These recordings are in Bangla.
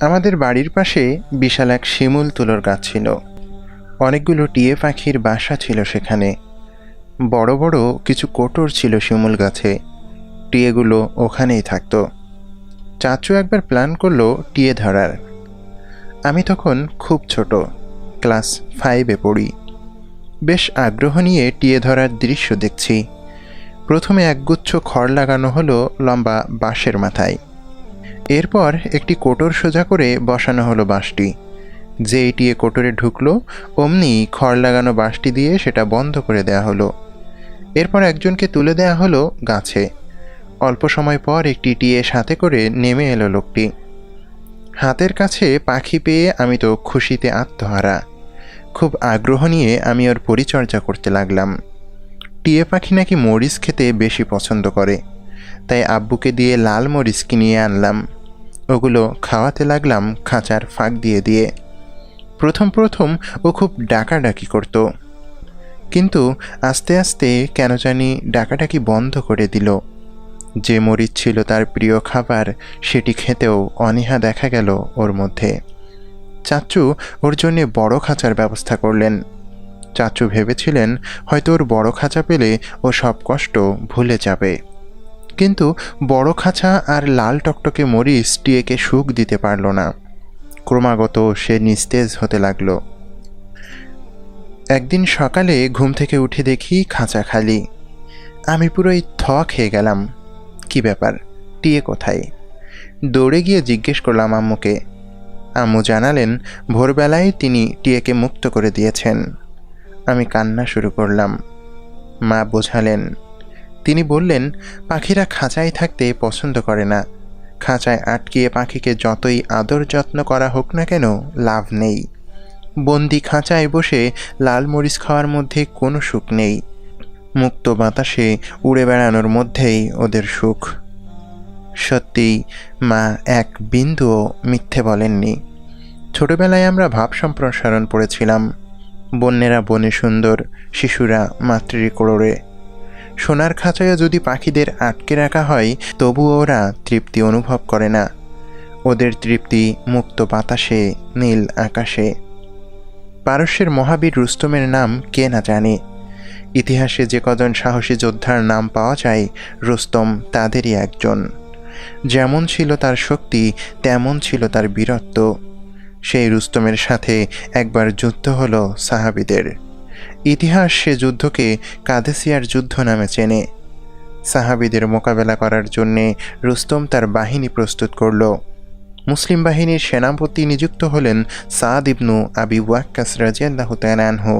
আমাদের বাড়ির পাশে বিশাল এক শিমুল তুলোর গাছ ছিল। অনেকগুলো টিয়ে পাখির বাসা ছিল সেখানে। বড় বড় কিছু কোটর ছিল শিমুল গাছে। টিয়েগুলো ওখানেই থাকতো। চাচু একবার প্ল্যান করল টিয়ে ধরার। আমি তখন খুব ছোট, ক্লাস ফাইভে পড়ি। বেশ আগ্রহ নিয়ে টিয়ে ধরার দৃশ্য দেখছি। প্রথমে একগুচ্ছ খড় লাগানো হলো লম্বা বাঁশের মাথায়। এরপর একটি কোটর সোজা করে বসানো হলো বাঁশটি। যে টিয়ে কোটরে ঢুকলো, অমনি খড় লাগানো বাঁশটি দিয়ে সেটা বন্ধ করে দেয়া হলো। এরপর একজনকে তুলে দেয়া হলো গাছে। অল্প সময় পর একটি টিয়ে সাথে করে নেমে এলো লোকটি। হাতের কাছে পাখি পেয়ে আমি তো খুশিতে আত্মহারা। খুব আগ্রহ নিয়ে আমি ওর পরিচর্যা করতে লাগলাম। টিয়ে পাখি নাকি মরিচ খেতে বেশি পছন্দ করে। তাই আব্বুকে দিয়ে লাল মরিচ কিনিয়ে আনলাম। ওগুলো খাওয়াতে লাগলাম খাঁচার ফাঁক দিয়ে দিয়ে। প্রথম প্রথম ও খুব ডাকাডাকি করতো। কিন্তু আস্তে আস্তে কেন জানি ডাকাডাকি বন্ধ করে দিল। যে মরিচ ছিল তার প্রিয় খাবার, সেটি খেতেও অনীহা দেখা গেল ওর মধ্যে। চাচু ওর জন্যে বড় খাঁচার ব্যবস্থা করলেন। চাচু ভেবেছিলেন হয়তো ওর বড় খাঁচা পেলে ও সব কষ্ট ভুলে যাবে। কিন্তু বড় খাঁচা আর লাল টকটকে মরিচ টিয়েকে সুখ দিতে পারল না। ক্রমাগত সে নিস্তেজ হতে লাগল। একদিন সকালে ঘুম থেকে উঠে দেখি খাঁচা খালি। আমি পুরোই থ খেয়ে গেলাম। কি ব্যাপার? টিয়ে কোথায়? দৌড়ে গিয়ে জিজ্ঞেস করলাম আম্মুকে। আম্মু জানালেন, ভোরবেলায় তিনি টিয়েকে মুক্ত করে দিয়েছেন। আমি কান্না শুরু করলাম। মা বোঝালেন তিনি বললেন, পাখিরা খাঁচায় থাকতে পছন্দ করে না। খাঁচায় আটকিয়ে পাখিকে যতই আদর যত্ন করা হোক না কেন, লাভ নেই। বন্দি খাঁচায় বসে লাল মরিচ খাওয়ার মধ্যে কোনো সুখ নেই। মুক্ত বাতাসে উড়ে বেড়ানোর মধ্যেই ওদের সুখ। সত্যিই মা এক বিন্দুও মিথ্যে বলেননি। ছোটবেলায় আমরা ভাব সম্প্রসারণ পড়েছিলাম। বন্যেরা বনে সুন্দর, শিশুরা মাতৃকোড়ে সোনার খাঁচায় যদি পাখিদের আটকে রাখা হয় তবুও ওরা তৃপ্তি অনুভব করে না। ওদের তৃপ্তি মুক্ত বাতাসে, নীল আকাশে। পারস্যের মহাবীর রুস্তমের নাম কে না জানে। ইতিহাসে যে কজন সাহসী যোদ্ধার নাম পাওয়া যায়, রুস্তম তাদেরই একজন। যেমন ছিল তার শক্তি, তেমন ছিল তার বীরত্ব। সেই রুস্তমের সাথে একবার যুদ্ধ হলো সাহাবিদের। ইতিহাস সে যুদ্ধকে কাদেসিয়ার যুদ্ধ নামে চেনে। সাহাবিদের মোকাবেলা করার জন্যে রুস্তম তার বাহিনী প্রস্তুত করল। মুসলিম বাহিনীর সেনাপতি নিযুক্ত হলেন সাদ ইবনু আবি ওয়াক্কাস রাজিয়াল্লাহ তালানহু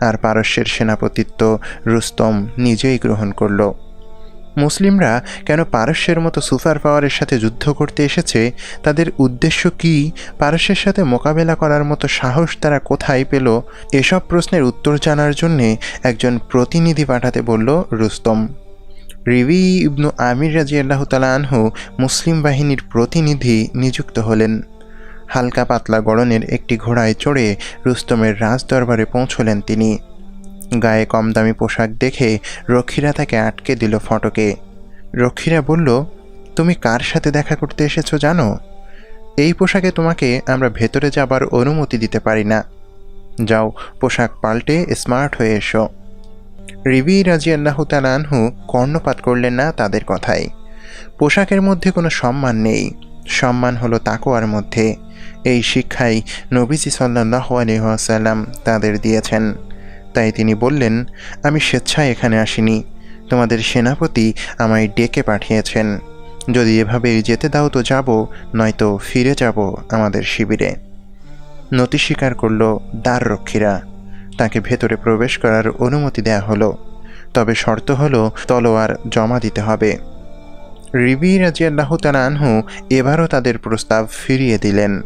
আর পারস্যের সেনাপতিত্ব রুস্তম নিজেই গ্রহণ করল। মুসলিমরা কেন পারস্যের মতো সুপার পাওয়ারের সাথে যুদ্ধ করতে এসেছে? তাদের উদ্দেশ্য কি? পারস্যের সাথে মোকাবেলা করার মতো সাহস তারা কোথায় পেল? এসব প্রশ্নের উত্তর জানার জন্যে একজন প্রতিনিধি পাঠাতে বলল রুস্তম। রিভি ইবনু আমির রাজি আল্লাহ আনহু মুসলিম বাহিনীর প্রতিনিধি নিযুক্ত হলেন। হালকা পাতলা গড়নের একটি ঘোড়ায় চড়ে রুস্তমের রাজদরবারে পৌঁছলেন তিনি। গায়ে কম দামি পোশাক দেখে রক্ষীরা তাকে আটকে দিল ফটকে। রক্ষীরা বলল, তুমি কার সাথে দেখা করতে এসেছ জানো? এই পোশাকে তোমাকে আমরা ভেতরে যাবার অনুমতি দিতে পারি না। যাও, পোশাক পাল্টে স্মার্ট হয়ে এসো। রিবি রাজি তালানহু কর্ণপাত করলেন না তাদের কথায়। পোশাকের মধ্যে কোনো সম্মান নেই। সম্মান হলো তাকোয়ার মধ্যে। এই শিক্ষাই নবীজি সাল্লাহ আলহাসাল্লাম তাদের দিয়েছেন। তাই তিনি বললেন, আমি স্বেচ্ছায় এখানে আসিনি। তোমাদের সেনাপতি আমায় ডেকে পাঠিয়েছেন। যদি এভাবেই যেতে দাও তো যাব, নয়তো ফিরে যাব আমাদের শিবিরে। নতি স্বীকার করল দ্বার রক্ষীরা। তাকে ভেতরে প্রবেশ করার অনুমতি দেয়া হলো। তবে শর্ত হলো, তলোয়ার জমা দিতে হবে। রিবি রাজিয়াল্লাহ আনহু এবারও তাদের প্রস্তাব ফিরিয়ে দিলেন।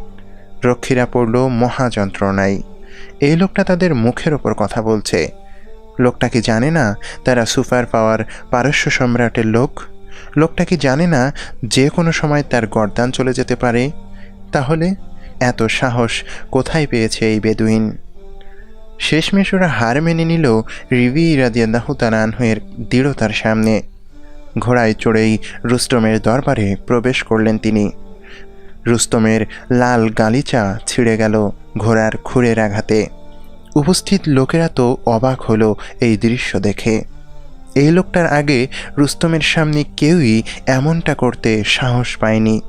রক্ষীরা পড়ল মহাযন্ত্রণায়। এই লোকটা তাদের মুখের ওপর কথা বলছে। লোকটা কি জানে না তারা সুপার পাওয়ার পারস্য সম্রাটের লোক? লোকটা কি জানে না যে কোনো সময় তার গরদান চলে যেতে পারে? তাহলে এত সাহস কোথায় পেয়েছে এই বেদুইন? শেষমেশ ওরা হার মেনে নিল রিভি রাদিয়াল্লাহ তালানহের দৃঢ়তার সামনে। ঘোড়ায় চড়েই রুস্টমের দরবারে প্রবেশ করলেন তিনি। রুস্তমের লাল গালিচা ছিঁড়ে গেল ঘোড়ার খুঁড়ের আঘাতে। উপস্থিত লোকেরা তো অবাক হলো এই দৃশ্য দেখে। এই লোকটার আগে রুস্তমের সামনে কেউই এমনটা করতে সাহস পায়নি।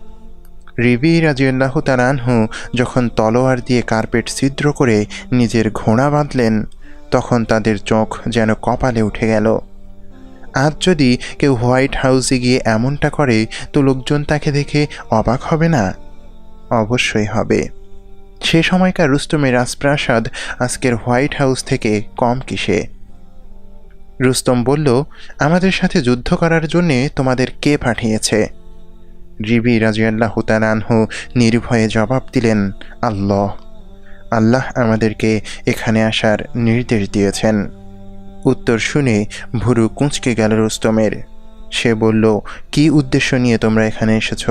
রিবি রাজিয়াল্লাহ তালানহু যখন তলোয়ার দিয়ে কার্পেট ছিদ্র করে নিজের ঘোড়া বাঁধলেন, তখন তাদের চোখ যেন কপালে উঠে গেল। আজ যদি কেউ হোয়াইট হাউসে গিয়ে এমনটা করে, তো লোকজন তাকে দেখে অবাক হবে না? অবশ্যই হবে। সে সময়কার রুস্তমের রাজপ্রাসাদ আজকের হোয়াইট হাউস থেকে কম কিসে? রুস্তম বলল, আমাদের সাথে যুদ্ধ করার জন্যে তোমাদের কে পাঠিয়েছে? রিবি রাজিয়াল্লাহ তালানহু নির্ভয়ে জবাব দিলেন, আল্লাহ। আল্লাহ আমাদেরকে এখানে আসার নির্দেশ দিয়েছেন। উত্তর শুনে ভুরু কুঁচকে গেল রুস্তমের। সে বলল, কি উদ্দেশ্য নিয়ে তোমরা এখানে এসেছ?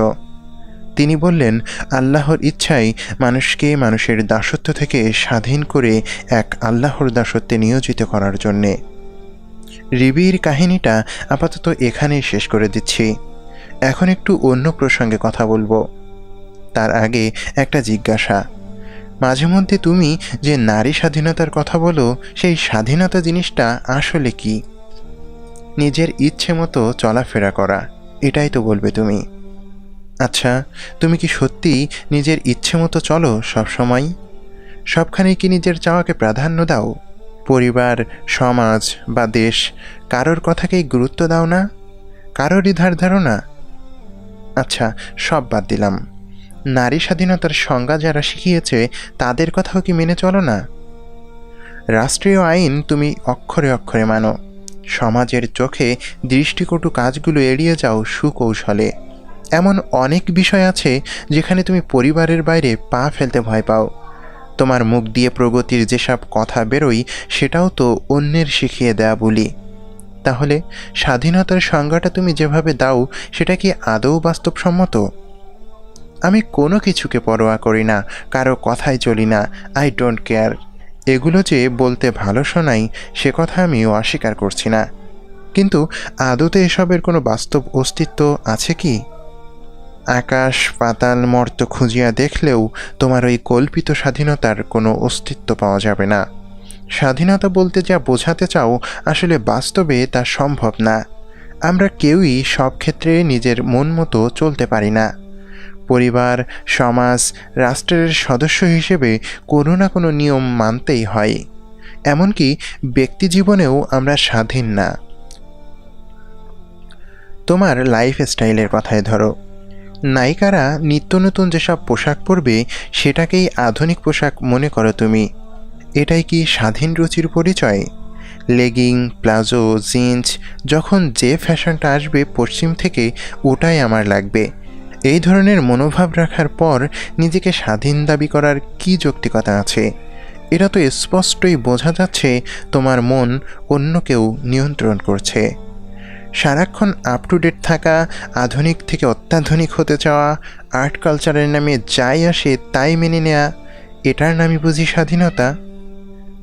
তিনি বললেন, আল্লাহর ইচ্ছাই মানুষকে মানুষের দাসত্ব থেকে স্বাধীন করে এক আল্লাহর দাসত্বে নিয়োজিত করার জন্যে। রিবির কাহিনীটা আপাতত এখানেই শেষ করে দিচ্ছি। এখন একটু অন্য প্রসঙ্গে কথা বলব। তার আগে একটা জিজ্ঞাসা। মাঝে মধ্যে তুমি যে নারী স্বাধীনতার কথা বলো, সেই স্বাধীনতা জিনিসটা আসলে কি? নিজের ইচ্ছে মতো চলাফেরা করা, এটাই তো বলবে তুমি। আচ্ছা তুমি কি সত্যি নিজের ইচ্ছে মতো চলো সবসময়? সবখানেই কি নিজের চাওয়াকে প্রাধান্য দাও? পরিবার, সমাজ বা দেশ, কারোর কথাকেই গুরুত্ব দাও না? কারোরই ধার ধারণা? আচ্ছা সব বাদ দিলাম। নারী স্বাধীনতার সংজ্ঞা যারা শিখিয়েছে, তাদের কথাও কি মেনে চলো না? রাষ্ট্রীয় আইন তুমি অক্ষরে অক্ষরে মানো। সমাজের চোখে দৃষ্টিকটু কাজগুলো এড়িয়ে যাও সুকৌশলে। এমন অনেক বিষয় আছে যেখানে তুমি পরিবারের বাইরে পা ফেলতে ভয় পাও। তোমার মুখ দিয়ে প্রগতির যেসব কথা বেরোই সেটাও তো অন্যের শিখিয়ে দেয়া বলি। তাহলে স্বাধীনতার সংজ্ঞাটা তুমি যেভাবে দাও, সেটা কি আদৌ বাস্তবসম্মত? আমি কোনো কিছুকে পরোয়া করি না, কারও কথাই চলি না আই ডোন্ট কেয়ার এগুলো যে বলতে ভালো শোনাই সে কথা আমিও অস্বীকার করছি না। কিন্তু আদতে এসবের কোনো বাস্তব অস্তিত্ব আছে কি? আকাশ পাতাল মর্ত খুঁজিয়া দেখলেও তোমার ওই কল্পিত স্বাধীনতার কোনো অস্তিত্ব পাওয়া যাবে না। স্বাধীনতা বলতে যা বোঝাতে চাও আসলে বাস্তবে তা সম্ভব না। আমরা কেউই সব ক্ষেত্রে নিজের মন মতো চলতে পারি না। পরিবার, সমাজ, রাষ্ট্রের সদস্য হিসেবে কোনো না কোনো নিয়ম মানতেই হয়। এমনকি ব্যক্তি জীবনেও আমরা স্বাধীন না। তোমার লাইফ স্টাইলের কথায় ধরো। নায়িকারা নিত্য নতুন যেসব পোশাক পরবে, সেটাকেই আধুনিক পোশাক মনে করো তুমি। এটাই কি স্বাধীন রুচির পরিচয়? লেগিং, প্লাজো, জিন্স, যখন যে ফ্যাশনটা আসবে পশ্চিম থেকে ওটাই আমার লাগবে। এই ধরনের মনোভাব রাখার পর নিজেকে স্বাধীন দাবি করার কি যৌক্তিকতা আছে? এটা তো স্পষ্টই বোঝা যাচ্ছে তোমার মন অন্য কেউ নিয়ন্ত্রণ করছে। সারাক্ষণ আপ টু ডেট থাকা, আধুনিক থেকে অত্যাধুনিক হতে চাওয়া আর্ট কালচারের নামে যাই আসে তাই মেনে নেয়া, এটার নামই বুঝি স্বাধীনতা?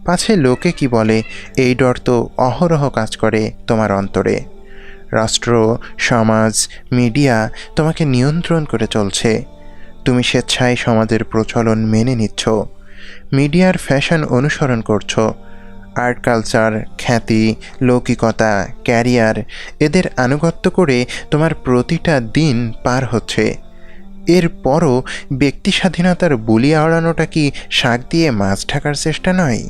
পাছে লোকে কি বলে, এই ডর তো অহরহ কাজ করে তোমার অন্তরে। রাষ্ট্র, সমাজ মিডিয়া তোমাকে নিয়ন্ত্রণ করে চলছে। তুমি স্বেচ্ছায় সমাজের প্রচলন মেনে নিচ্ছ। মিডিয়ার ফ্যাশন অনুসরণ করছ। আর্ট কালচার খ্যাতি, লৌকিকতা ক্যারিয়ার এদের আনুগত্য করে তোমার প্রতিটা দিন পার হচ্ছে। এরপরও ব্যক্তি স্বাধীনতার বুলি আওড়ানোটা কি শাক দিয়ে মাছ ঢাকার চেষ্টা নয়?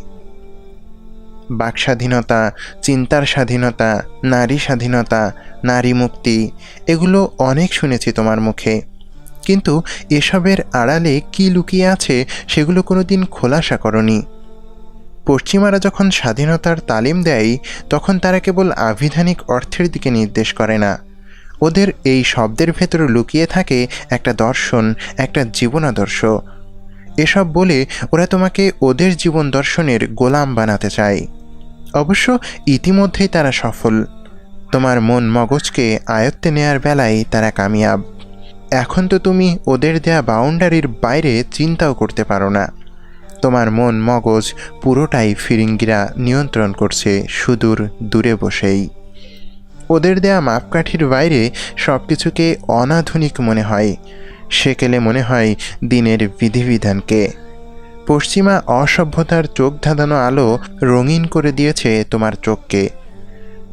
বাক স্বাধীনতা, চিন্তার স্বাধীনতা, নারী স্বাধীনতা, নারী মুক্তি, এগুলো অনেক শুনেছি তোমার মুখে। কিন্তু এসবের আড়ালে কি লুকিয়ে আছে সেগুলো কোনো দিন খোলাসা করনি। পশ্চিমারা যখন স্বাধীনতার তালিম দেয়, তখন তারা কেবল আবিধানিক অর্থের দিকে নির্দেশ করে না। ওদের এই শব্দের ভেতরে লুকিয়ে থাকে একটা দর্শন, একটা জীবনাদর্শ। এসব বলে ওরা তোমাকে ওদের জীবন দর্শনের গোলাম বানাতে চায়। অবশ্য ইতিমধ্যেই তারা সফল। তোমার মন মগজকে আয়ত্তে নেয়ার বেলায় তারা কামিয়াব। এখন তো তুমি ওদের দেয়া বাউন্ডারির বাইরে চিন্তাও করতে পারো না। তোমার মন মগজ পুরোটাই ফিরিঙ্গিরা নিয়ন্ত্রণ করছে সুদূর দূরে বসেই। ওদের দেয়া মাপকাঠির বাইরে সব কিছুকে অনাধুনিক মনে হয়। সেকেলে মনে হয় দিনের বিধিবিধানকে। পশ্চিমা অসভ্যতার চোখ ধাঁধানো আলো রঙিন করে দিয়েছে তোমার চোখকে।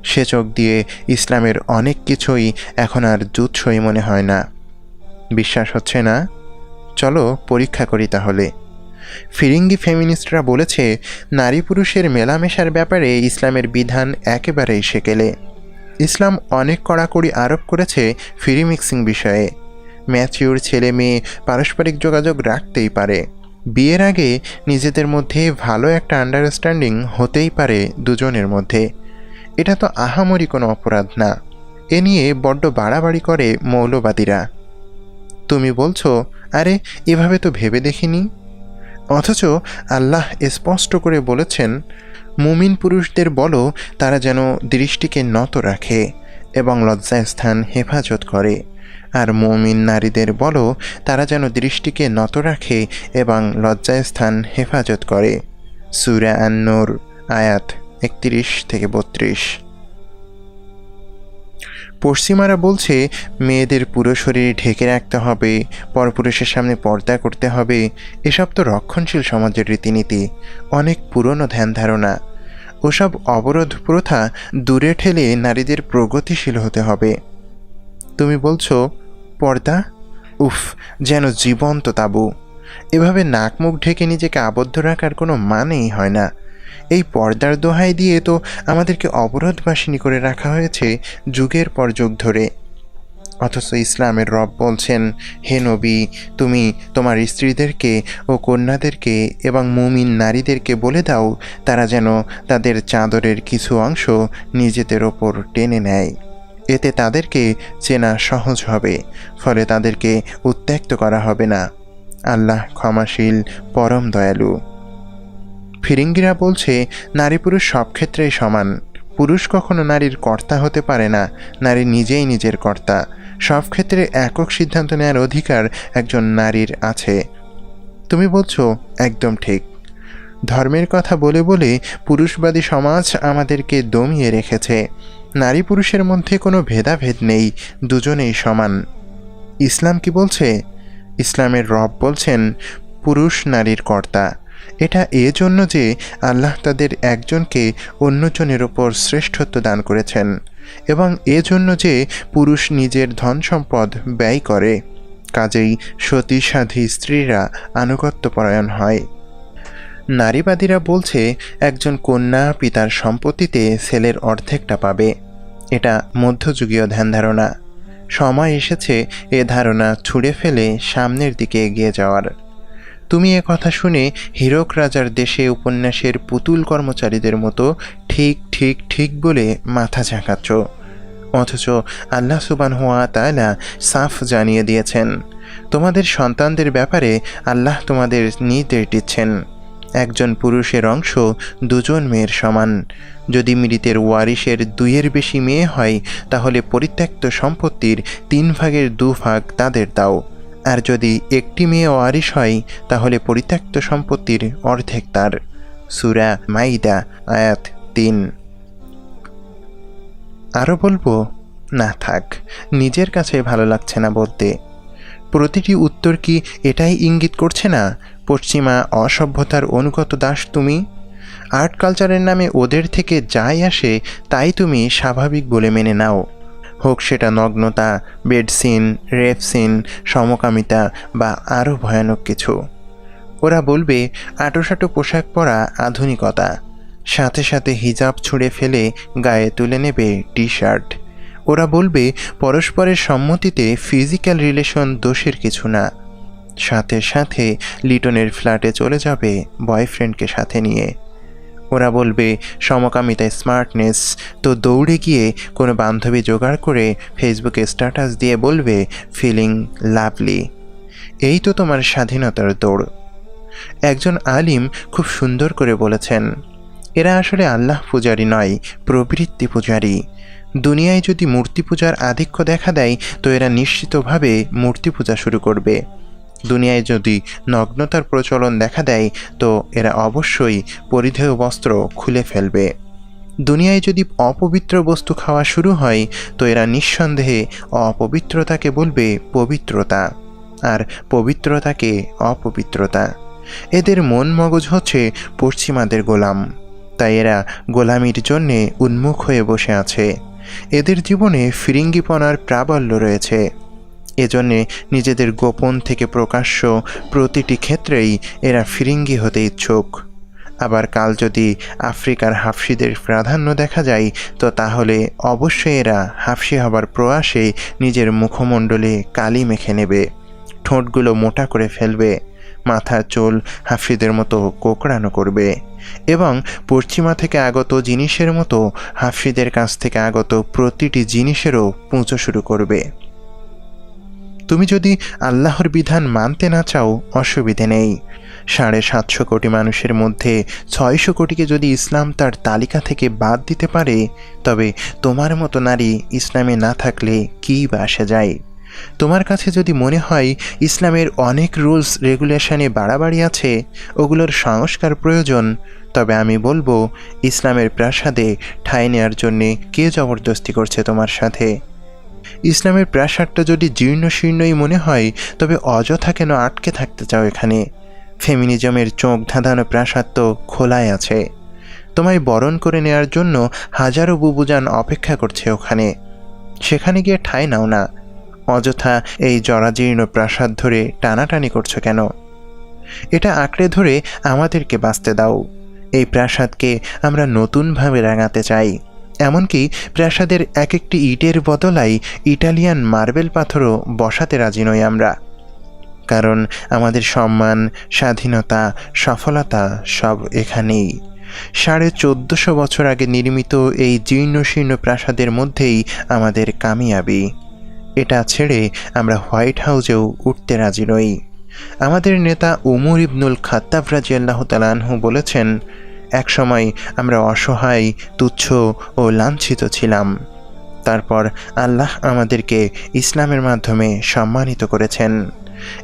সে চোখ দিয়ে ইসলামের অনেক কিছুই এখন আর জুৎসই মনে হয় না। বিশ্বাস হচ্ছে না? চলো পরীক্ষা করি তাহলে। ফিরিঙ্গি ফেমিনিস্টরা বলেছে, নারী পুরুষের মেলামেশার ব্যাপারে ইসলামের বিধান একেবারেই সেকেলে। ইসলাম অনেক কড়াকড়ি আরোপ করেছে ফ্রি মিক্সিং বিষয়ে। ম্যাচিউর ছেলে মেয়ে পারস্পরিক যোগাযোগ রাখতেই পারে। বিয়ের আগে নিজেদের মধ্যে ভালো একটা আন্ডারস্ট্যান্ডিং হতেই পারে দুজনের মধ্যে। এটা তো আহামরি কোনো অপরাধ না। এ নিয়ে বড্ড বাড়াবাড়ি করে মৌলবাদীরা। তুমি বলছো, আরে, এভাবে তো ভেবে দেখিনি? অথচ আল্লাহ স্পষ্ট করে বলেছেন, মুমিন পুরুষদের বলো, তারা যেন দৃষ্টিকে নত রাখে এবং লজ্জাস্থান হেফাজত করে। আর মুমিন নারীদের বলো, তারা যেন দৃষ্টিকে নত রাখে এবং লজ্জাস্থান হেফাজত করে। সুরা আন্নুর, আয়াত একত্রিশ থেকে বত্রিশ। পশ্চিমারা বলছে, মেয়েদের পুরো শরীর ঢেকে রাখতে হবে, পরপুরুষের সামনে পর্দা করতে হবে, এসব তো রক্ষণশীল সমাজের রীতিনীতি, অনেক পুরনো ধ্যান ধারণা। ওসব অবরোধ প্রথা দূরে ঠেলে নারীদের প্রগতিশীল হতে হবে। তুমি বলছো, পর্দা? উফ, যেন জীবন্ত তাবু। এভাবে নাক মুখ ঢেকে নিজেকে আবদ্ধ রাখার কোনো মানেই হয় না। এই পর্দার দোহাই দিয়ে তো আমাদেরকে অবরোধবাসিনী করে রাখা হয়েছে যুগের পর যুগ ধরে। অথচ ইসলামের রব বলছেন, হে নবী, তুমি তোমার স্ত্রীদেরকে ও কন্যাদেরকে এবং মুমিন নারীদেরকে বলে দাও, তারা যেন তাদের চাদরের কিছু অংশ নিজেদের ওপর টেনে নেয়। এতে তাদেরকে চেনা সহজ হবে, ফলে তাদেরকে উত্ত্যক্ত করা হবে না। আল্লাহ ক্ষমাশীল, পরম দয়ালু। ফিরিঙ্গিরা বলছে, নারী পুরুষ সব ক্ষেত্রেই সমান। পুরুষ কখনো নারীর কর্তা হতে পারে না, নারী নিজেই নিজের কর্তা। সব ক্ষেত্রে একক সিদ্ধান্ত নেওয়ার অধিকার একজন নারীর আছে। তুমি বলছো, একদম ঠিক। ধর্মের কথা বলে বলে পুরুষবাদী সমাজ আমাদেরকে দমিয়ে রেখেছে। নারী পুরুষের মধ্যে কোনো ভেদাভেদ নেই, দুজনেই সমান। ইসলাম কি বলছে? ইসলামের রব বলছেন, পুরুষ নারীর কর্তা। এটা এজন্য যে আল্লাহ তাদের একজনকে অন্যজনের ওপর শ্রেষ্ঠত্ব দান করেছেন এবং এজন্য যে পুরুষ নিজের ধন সম্পদ ব্যয় করে। কাজেই সতী সাধী স্ত্রীরা আনুগত্যপরায়ণ হয়। নারীবাদীরা বলছে, একজন কন্যা পিতার সম্পত্তিতে ছেলের অর্ধেকটা পাবে। এটা মধ্যযুগীয় ধ্যান ধারণা। সময় এসেছে এ ধারণা ছুঁড়ে ফেলে সামনের দিকে এগিয়ে যাওয়ার। তুমি এ কথা শুনে হীরক রাজার দেশে উপন্যাসের পুতুল কর্মচারীদের মতো ঠিক ঠিক ঠিক বলে মাথা ঝাঁকাচ্ছ। অথচ আল্লাহ সুবান হুয়া তালা সাফ জানিয়ে দিয়েছেন, তোমাদের সন্তানদের ব্যাপারে আল্লাহ তোমাদের নির্দেশ দিচ্ছেন। একজন পুরুষের অংশ দুজন মেয়ের সমান। যদি মৃতের ওয়ারিশের দুইয়ের বেশি মেয়ে হয়, তাহলে পরিত্যক্ত সম্পত্তির তিন ভাগের দু ভাগ তাদের দাও। আর যদি একটি মেয়ে ওয়ারিশ হয়, তাহলে পরিত্যক্ত সম্পত্তির অর্ধেক তার। সুরা মাইদা, আয়াত তিন। আরও বলব, না থাক, নিজের কাছে ভালো লাগছে না বলতে। প্রতিটি উত্তর কি এটাই ইঙ্গিত করছে না? পশ্চিমা অসভ্যতার অনুগত দাস তুমি? আর্ট কালচারের নামে ওদের থেকে যাই আসে, তাই তুমি স্বাভাবিক বলে মেনে নাও। হোক সেটা নগ্নতা বেড সিন রেপ সিন সমকামিতা বা আরও ভয়ানক কিছু। ওরা বলবে, আটোসাটো পোশাক পরা আধুনিকতা। সাথে সাথে হিজাব ছুঁড়ে ফেলে গায়ে তুলে নেবে টি শার্ট ওরা বলবে, পরস্পরের সম্মতিতে ফিজিক্যাল রিলেশন দোষের কিছু না। সাথে সাথে লিটনের ফ্ল্যাটে চলে যাবে বয়ফ্রেন্ডকে সাথে নিয়ে। ওরা বলবে, সমকামিতা, স্মার্টনেস। তো দৌড়ে গিয়ে কোনো বান্ধবী জোগাড় করে ফেসবুকে স্ট্যাটাস দিয়ে বলবে ফিলিং লাভলি এই তো তোমার স্বাধীনতার দৌড়। একজন আলিম খুব সুন্দর করে বলেছেন, এরা আসলে আল্লাহ পূজারী নয়, প্রবৃত্তি পূজারী। দুনিয়ায় যদি মূর্তি পূজার আধিক্য দেখা দেয়, তো এরা নিশ্চিতভাবে মূর্তি পূজা শুরু করবে। দুনিয়ায় যদি নগ্নতার প্রচলন দেখা দেয়, তো এরা অবশ্যই পরিধেয় বস্ত্র খুলে ফেলবে। দুনিয়ায় যদি অপবিত্র বস্তু খাওয়া শুরু হয়, তো এরা নিঃসন্দেহে অপবিত্রতাকে বলবে পবিত্রতা। আর পবিত্রতাকে অপবিত্রতা। এদের মন মগজ হচ্ছে পশ্চিমাদের গোলাম। তাই এরা গোলামির জন্যে উন্মুখ হয়ে বসে আছে। এদের জীবনে ফিরিঙ্গিপনার প্রাবল্য রয়েছে। এজন্যে নিজেদের গোপন থেকে প্রকাশ্য প্রতিটি ক্ষেত্রেই এরা ফিরিঙ্গি হতে ইচ্ছুক। আবার কাল যদি আফ্রিকার হাফসিদের প্রাধান্য দেখা যায়, তো তাহলে অবশ্যই এরা হাফসি হবার প্রয়াসে নিজের মুখমণ্ডলে কালি মেখে নেবে, ঠোঁটগুলো মোটা করে ফেলবে, মাথার চোল হাফসিদের মতো কোকড়ানো করবে এবং পশ্চিমা থেকে আগত জিনিসের মতো হাফসিদের কাছ থেকে আগত প্রতিটি জিনিসেরও পুঁজো শুরু করবে। তুমি যদি আল্লাহর বিধান মানতে না চাও, অসুবিধে নেই। সাড়ে সাতশো কোটি মানুষের মধ্যে ছয়শো কোটিকে যদি ইসলাম তার তালিকা থেকে বাদ দিতে পারে, তবে তোমার মতো নারী ইসলামে না থাকলে কী বা যায়? তোমার কাছে যদি মনে হয় ইসলামের অনেক রুলস, রেগুলেশনে বাড়াবাড়ি আছে, ওগুলোর সংস্কার প্রয়োজন, তবে আমি বলব, ইসলামের প্রাসাদে ঠাঁই নেওয়ার জন্যে কে জবরদস্তি করছে তোমার সাথে? ইসলামের প্রাসাদটা যদি জীর্ণ শীর্ণই মনে হয়, তবে অযথা কেন আটকে থাকতে চাও এখানে? ফেমিনিজমের চোখ ধাঁধানো প্রাসাদ তো খোলায় আছে। তোমায় বরণ করে নেওয়ার জন্য হাজারো বুবুজান অপেক্ষা করছে ওখানে। সেখানে গিয়ে ঠাঁই নাও না। অযথা এই জরাজীর্ণ প্রাসাদ ধরে টানাটানি করছ কেন? এটা আঁকড়ে ধরে আমাদেরকে বাঁচতে দাও। এই প্রাসাদকে আমরা নতুনভাবে রাঙাতে চাই। এমনকি প্রাসাদের এক একটি ইটের বদলাই ইটালিয়ান মার্বেল পাথরও বসাতে রাজি নই আমরা। কারণ আমাদের সম্মান, স্বাধীনতা, সফলতা সব এখানেই। সাড়ে চোদ্দশো বছর আগে নির্মিত এই জীর্ণশীর্ণ প্রাসাদের মধ্যেই আমাদের কামিয়াবি। এটা ছেড়ে আমরা হোয়াইট হাউসেও উঠতে রাজি নই। আমাদের নেতা উমর ইবনুল খাত্তাব রাজি আল্লাহ তালানহু বলেছেন একসময় আমরা অসহায়, তুচ্ছ ও লাঞ্ছিত ছিলাম। তারপর আল্লাহ আমাদেরকে ইসলামের মাধ্যমে সম্মানিত করেছেন।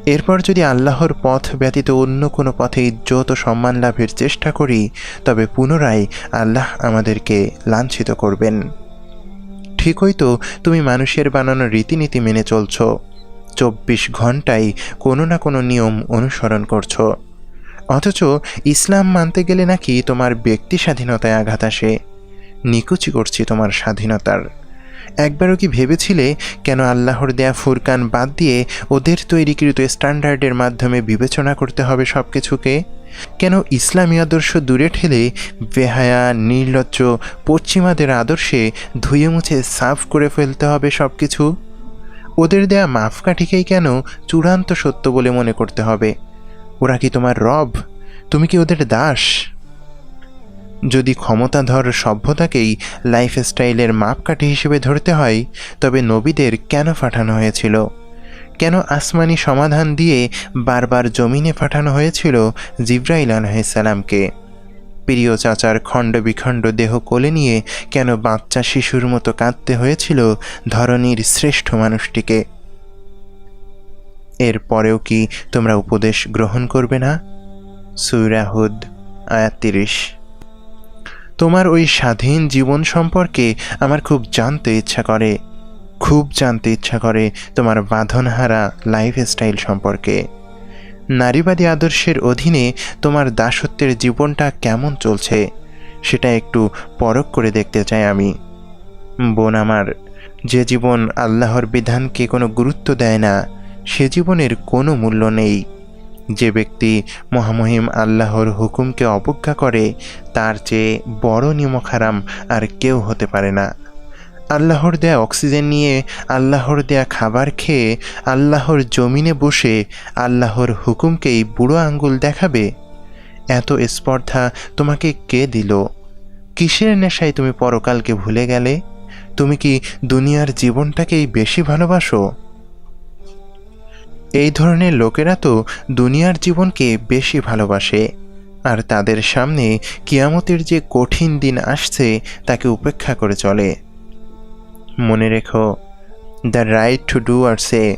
এরপর যদি আল্লাহর পথ ব্যতীত অন্য কোনো পথে ইজ্জত ও সম্মান লাভের চেষ্টা করি, তবে পুনরায় আল্লাহ আমাদেরকে লাঞ্ছিত করবেন। ঠিকই তো, তুমি মানুষের বানানো রীতিনীতি মেনে চলছ। চব্বিশ ঘন্টায় কোনো না কোনো নিয়ম অনুসরণ করছ। অথচ ইসলাম মানতে গেলে নাকি তোমার ব্যক্তি স্বাধীনতায় আঘাত আসে। নিকুচি করছি তোমার স্বাধীনতার। একবারও কি ভেবেছিলে কেন আল্লাহর দেয়া ফুরকান বাদ দিয়ে ওদের তৈরিকৃত স্ট্যান্ডার্ডের মাধ্যমে বিবেচনা করতে হবে সব কিছুকে কেন ইসলামী আদর্শ দূরে ঠেলে বেহায়া, নির্লজ্জ, পশ্চিমাদের আদর্শে ধুয়ে মুছে সাফ করে ফেলতে হবে সব কিছু ওদের দেয়া মাফকাঠিকেই কেন চূড়ান্ত সত্য বলে মনে করতে হবে? ওরা কি তোমার রব? তুমি কি ওদের দাস? যদি ক্ষমতাধর সভ্যতাকেই লাইফস্টাইলের মাপকাঠি হিসেবে ধরতে হয়, তবে নবীদের কেন পাঠানো হয়েছিল? কেন আসমানি সমাধান দিয়ে বারবার জমিনে পাঠানো হয়েছিল জিব্রাইল আলহাইসাল্লামকে প্রিয় চাচার খণ্ড বিখণ্ড দেহ কোলে নিয়ে কেন বাচ্চা শিশুর মতো কাঁদতে হয়েছিল ধরনীর শ্রেষ্ঠ মানুষটিকে? এর পরেও কি তোমরা উপদেশ গ্রহণ করবে না? সুরাহুদ আয়াত তিরিশ। তোমার ওই স্বাধীন জীবন সম্পর্কে আমার খুব জানতে ইচ্ছা করে, খুব জানতে ইচ্ছা করে তোমার বাঁধনহারা লাইফস্টাইল সম্পর্কে। নারীবাদী আদর্শের অধীনে তোমার দাসত্বের জীবনটা কেমন চলছে, সেটা একটু পরখ করে দেখতে চাই আমি। বোন আমার, যে জীবন আল্লাহর বিধানকে কোনো গুরুত্ব দেয় না সে জীবনের কোনো মূল্য নেই। যে ব্যক্তি মহামহিম আল্লাহর হুকুমকে অবজ্ঞা করে, তার চেয়ে বড় নিমখারাম আর কেউ হতে পারে না। আল্লাহর দেয়া অক্সিজেন নিয়ে আল্লাহর দেয়া খাবার খেয়ে আল্লাহর জমিনে বসে আল্লাহর হুকুমকেই বুড়ো আঙ্গুল দেখাবে? এত স্পর্ধা তোমাকে কে দিল? কিসের নেশায় তুমি পরকালকে ভুলে গেলে? তুমি কি দুনিয়ার জীবনটাকেই বেশি ভালোবাসো? এই ধরনের লোকেরা তো দুনিয়ার জীবনকে বেশি ভালোবাসে। আর তাদের সামনে কিয়ামতের যে কঠিন দিন আসছে, তাকে উপেক্ষা করে চলে। মনে রেখো the right to do or say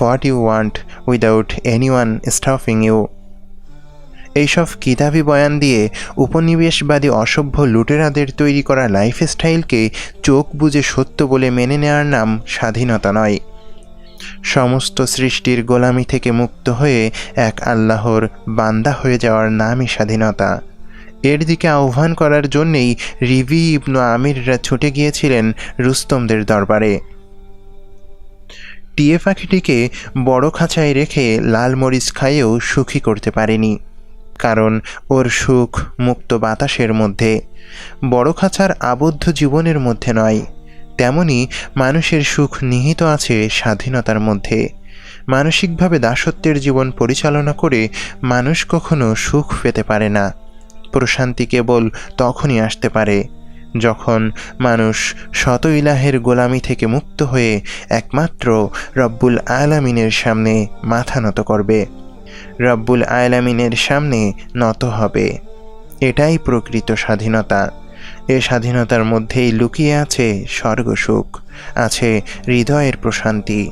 what you want without anyone stopping you এইসব কিতাবি বয়ান দিয়ে উপনিবেশবাদী অসভ্য লুটেরাদের তৈরি করা লাইফস্টাইলকে চোখ বুঝে সত্য বলে মেনে নেওয়ার নাম স্বাধীনতা নয়। সমস্ত সৃষ্টির গোলামি থেকে মুক্ত হয়ে এক আল্লাহর বান্দা হয়ে যাওয়ার নামই স্বাধীনতা। এর দিকে আহ্বান করার জন্যেই রিভি ইবনু আমিররা ছুটে গিয়েছিলেন রুস্তমদের দরবারে। টিয়ে পাখিটিকে বড় খাঁচায় রেখে লাল মরিচ খাইয়েও সুখী করতে পারেনি, কারণ ওর সুখ মুক্ত বাতাসের মধ্যে। বড় খাঁচার আবদ্ধ জীবনের মধ্যে নয়। তেমনি মানুষের সুখ নিহিত আছে স্বাধীনতার মধ্যে। মানসিকভাবে দাসত্বের জীবন পরিচালনা করে মানুষ কখনো সুখ পেতে পারে না। প্রশান্তি কেবল তখনই আসতে পারে, যখন মানুষ শত ইলাহের গোলামি থেকে মুক্ত হয়ে একমাত্র রব্বুল আলামিনের সামনে মাথা নত করবে। রব্বুল আলামিনের সামনে নত হবে। এটাই প্রকৃত স্বাধীনতা। এ স্বাধীনতার মধ্যেই লুকিয়ে আছে স্বর্গসুখ, আছে হৃদয়ের প্রশান্তি।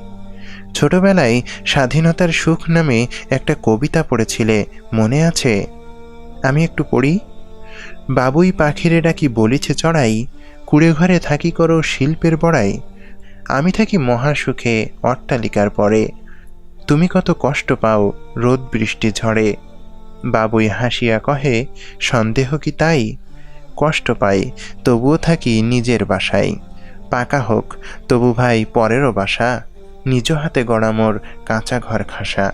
ছোটবেলায় স্বাধীনতার সুখ নামে একটা কবিতা পড়েছিলে, মনে আছে? আমি একটু পড়ি। বাবুই পাখিরে ডাকি বলিছে চড়াই, কুড়ে ঘরে থাকি করো শিল্পের বড়াই। আমি থাকি মহাসুখে অট্টালিকার পরে। তুমি কত কষ্ট পাও রোদ বৃষ্টি ঝড়ে। বাবুই হাসিয়া কহে, সন্দেহ কি তাই? কষ্ট পাই, তবুও থাকি নিজের বাসায়। পাকা হোক, তবু ভাই পরেরও বাসা। নিজ হাতে গড়া মোর কাঁচা ঘর খাসা।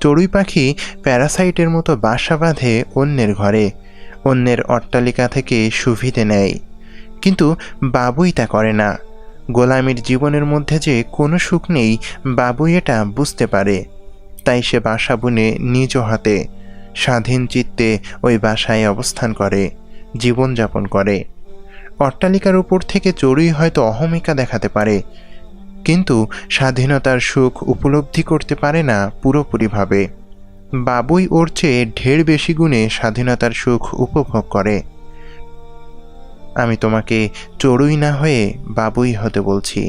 চড়ুই পাখি প্যারাসাইটের মতো বাসা বাঁধে অন্যের ঘরে। অন্যের অট্টালিকা থেকে সুবিধে নেয়। কিন্তু বাবুই তা করে না। গোলামির জীবনের মধ্যে যে কোনো সুখ নেই, বাবুই এটা বুঝতে পারে। তাই সে বাসা বুনে নিজ হাতে, স্বাধীন চিত্তে ওই বাসায় অবস্থান করে। জীবনযাপন করে। অট্টালিকার উপর থেকে চড়ুই হয়তো অহমিকা দেখাতে পারে, কিন্তু স্বাধীনতার সুখ উপলব্ধি করতে পারে না পুরোপুরিভাবে। বাবুই ওর চেয়ে ঢের বেশি গুণে স্বাধীনতার সুখ উপভোগ করে। আমি তোমাকে চড়ুই না হয়ে বাবুই হতে বলছি।